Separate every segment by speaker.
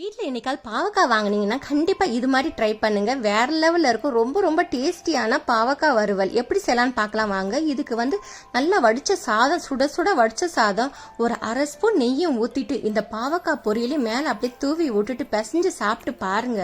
Speaker 1: வீட்டில் என்னைக்காவது பாவக்காய் வாங்குனீங்கன்னா கண்டிப்பாக இது மாதிரி ட்ரை பண்ணுங்கள் வேற லெவலில் இருக்கும். ரொம்ப ரொம்ப டேஸ்டியான பாவக்காய் வறுவல். எப்படி செய்யலாம்னு பார்க்கலாம் வாங்க. இதுக்கு வந்து நல்லா வடித்த சாதம் சுட சுட வடிச்ச சாதம். ஒரு அரை ஸ்பூன் நெய்யும் ஊற்றிட்டு இந்த பாவக்காய் பொரியலையும் மேலே அப்படியே தூவி விட்டுட்டு பிசைஞ்சு சாப்பிட்டு பாருங்க.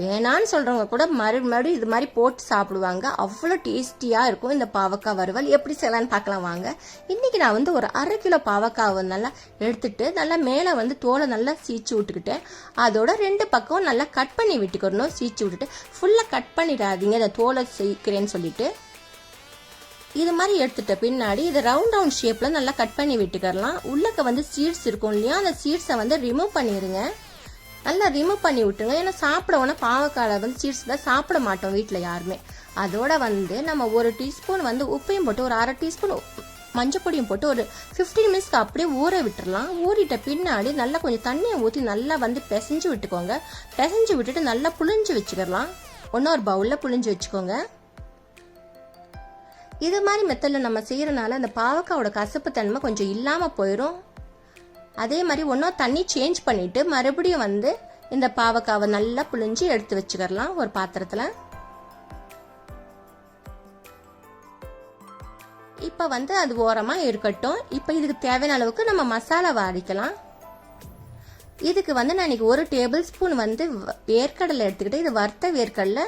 Speaker 1: வேணான்னு சொல்கிறவங்க கூட மறு மறுபடியும் இது மாதிரி போட்டு சாப்பிடுவாங்க. அவ்வளோ டேஸ்டியாக இருக்கும் இந்த பாவக்காய் வறுவல். எப்படி செய்யலான்னு பார்க்கலாம் வாங்க. இன்னைக்கு நான் வந்து ஒரு அரை கிலோ பாவக்காய் நல்லா எடுத்துட்டு நல்லா மேலே வந்து தோலை நல்லா சீச்சு விட்டுக்கிட்டேன். அதோட ரெண்டு பக்கம் நல்லா கட் பண்ணி விட்டுக்கணும். சீச்சு விட்டுட்டு ஃபுல்லாக கட் பண்ணிடாதீங்க. அதை தோலை சீக்கிறேன்னு சொல்லிட்டு. இது மாதிரி எடுத்துட்ட பின்னாடி இதை ரவுண்ட் ரவுண்ட் ஷேப்பில் நல்லா கட் பண்ணி விட்டுக்கரலாம் உள்ளக்க வந்து சீட்ஸ் இருக்கும் இல்லையா? அந்த சீட்ஸை வந்து ரிமூவ் பண்ணிடுங்க நல்லா ரிமூவ் பண்ணி விட்டுருங்க. ஏன்னா சாப்பிட உடனே வந்து சீட்ஸ் தான் சாப்பிட மாட்டோம் வீட்டில் யாருமே. அதோட வந்து நம்ம ஒரு டீஸ்பூன் வந்து உப்பையும் போட்டு ஒரு அரை டீஸ்பூன் மஞ்சப்பொடியும் போட்டு ஒரு ஃபிஃப்டீன் மினிட்ஸ்க்கு அப்படியே ஊற விட்டுறலாம். ஊறிட்ட பின்னாடி நல்லா கொஞ்சம் தண்ணியை ஊற்றி நல்லா வந்து பிசைஞ்சு விட்டுக்கோங்க. பிசைஞ்சு விட்டுட்டு நல்லா புழிஞ்சு வச்சுக்கிடலாம் ஒன்றும் ஒரு பவுலில் புழிஞ்சு வச்சுக்கோங்க. இது மாதிரி மெத்தடில் நம்ம செய்கிறனால அந்த பாவக்காவோட கசப்பு தன்மை கொஞ்சம் இல்லாமல் போயிடும் அதே மாதிரி ஒன்றும் தண்ணி சேஞ்ச் பண்ணிவிட்டு மறுபடியும் வந்து இந்த பாவக்காவை நல்லா புழிஞ்சு எடுத்து வச்சுக்கலாம் ஒரு பாத்திரத்தில். இப்போ வந்து அது ஓரமாக இருக்கட்டும். இப்போ இதுக்கு தேவையான அளவுக்கு நம்ம மசாலா வாடிக்கலாம். இதுக்கு வந்து நான் இன்னைக்கு ஒரு டேபிள் ஸ்பூன் வந்து வேர்க்கடலை எடுத்துக்கிட்டு இது வறுத்த வேர்க்கடலை.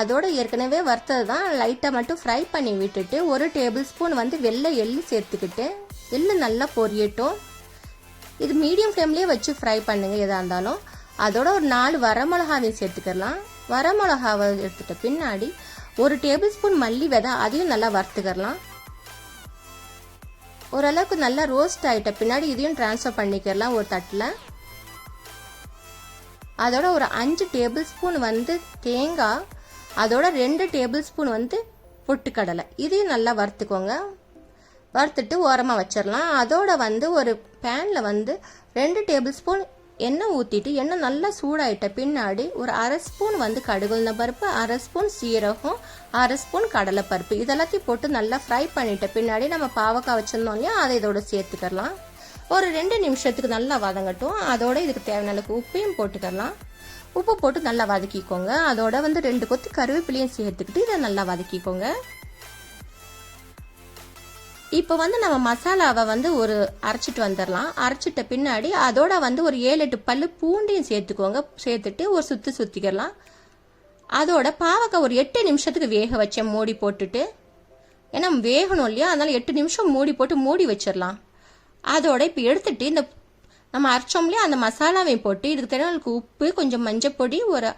Speaker 1: அதோட ஏற்கனவே வறுத்தது தான் லைட்டாக மட்டும் ஃப்ரை பண்ணி விட்டுட்டு ஒரு டேபிள் ஸ்பூன் வந்து வெள்ளை எள்ளு சேர்த்துக்கிட்டு எள்ளு நல்லா பொரியட்டும். இது மீடியம் ஃப்ளேம்லேயே வச்சு ஃப்ரை பண்ணுங்கள் எதாக இருந்தாலும். அதோட ஒரு நாலு வரமிளகாவையும் சேர்த்துக்கலாம். வரமிளகாவை எடுத்துட்ட பின்னாடி ஒரு டேபிள் ஸ்பூன் மல்லி விதை அதையும் நல்லா வறுத்துக்கலாம் ஓரளவுக்கு நல்லா ரோஸ்ட் ஆகிட்ட பின்னாடி இதையும் ட்ரான்ஸ்ஃபர் பண்ணிக்கலாம் ஒரு தட்டில். அதோட ஒரு அஞ்சு டேபிள் ஸ்பூன் வந்து தேங்காய் அதோட ரெண்டு டேபிள் ஸ்பூன் வந்து பொட்டுக்கடலை. இதையும் நல்லா வறுத்துக்கோங்க. வறுத்துட்டு ஓரமாக வச்சிடலாம் அதோட வந்து ஒரு பேனில் வந்து ரெண்டு டேபிள் ஸ்பூன் எண்ணெய் ஊற்றிட்டு எண்ணெய் நல்லா சூடாயிட்ட பின்னாடி ஒரு அரை ஸ்பூன் வந்து கடுகுந்த பருப்பு அரை ஸ்பூன் சீரகம் அரை ஸ்பூன் கடலைப்பருப்பு. இதெல்லாத்தையும் போட்டு நல்லா ஃப்ரை பண்ணிட்ட பின்னாடி நம்ம பாவக்காய் வச்சுருந்தோம் இல்லையா அதை இதோட சேர்த்துக்கலாம். ஒரு ரெண்டு நிமிஷத்துக்கு நல்லா வதங்கட்டும். அதோட இதுக்கு தேவையான அளவுக்கு உப்பையும் போட்டுக்கலாம். உப்பு போட்டு நல்லா வதக்கிக்கோங்க. அதோட வந்து ரெண்டு கொத்து கருவேப்பிலையும் சேர்த்துக்கிட்டு இதை நல்லா வதக்கிக்கோங்க. இப்போ வந்து நம்ம மசாலாவை வந்து ஒரு அரைச்சிட்டு வந்துடலாம் அரைச்சிட்ட பின்னாடி அதோட வந்து ஒரு ஏழு எட்டு பல்லு பூண்டையும் சேர்த்துக்கோங்க. சேர்த்துட்டு ஒரு சுற்றி சுற்றிக்கலாம் அதோட பாவக்காய் ஒரு எட்டு நிமிஷத்துக்கு வேக வச்சேன் மூடி போட்டுட்டு ஏன்னா வேகணும் இல்லையா? அதனால எட்டு நிமிஷம் மூடி போட்டு மூடி வச்சிடலாம் அதோட இப்போ எடுத்துட்டு இந்த நம்ம அரைச்சோம் இல்லையா? அந்த மசாலாவையும் போட்டு இதுக்கு தேவையான உப்பு கொஞ்சம் மஞ்சப்பொடி ஒரு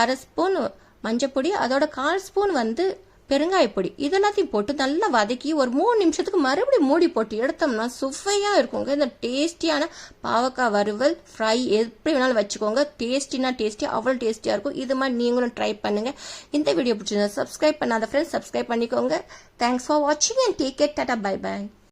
Speaker 1: அரை ஸ்பூன் மஞ்சப்பொடி அதோட கால் ஸ்பூன் வந்து பெருங்காயப்பொடி இதெல்லாத்தையும் போட்டு நல்லா வதக்கி ஒரு மூணு நிமிஷத்துக்கு மறுபடியும் மூடி போட்டு எடுத்தோம்னா சுவையாக இருக்குங்க. இந்த டேஸ்டியான பாவக்காய் வறுவல் ஃப்ரை எப்படி வேணாலும் வச்சுக்கோங்க. டேஸ்டினா டேஸ்டி அவ்வளோ டேஸ்டியாக இருக்கும். இது மாதிரி நீங்களும் ட்ரை பண்ணுங்க. இந்த வீடியோ பிடிச்சிருந்தா சப்ஸ்கிரைப் பண்ணாத ஃப்ரெண்ட்ஸ் சப்ஸ்கிரைப் பண்ணிக்கோங்க. தேங்க்ஸ் ஃபார் வாட்சிங் and take care tata bye bye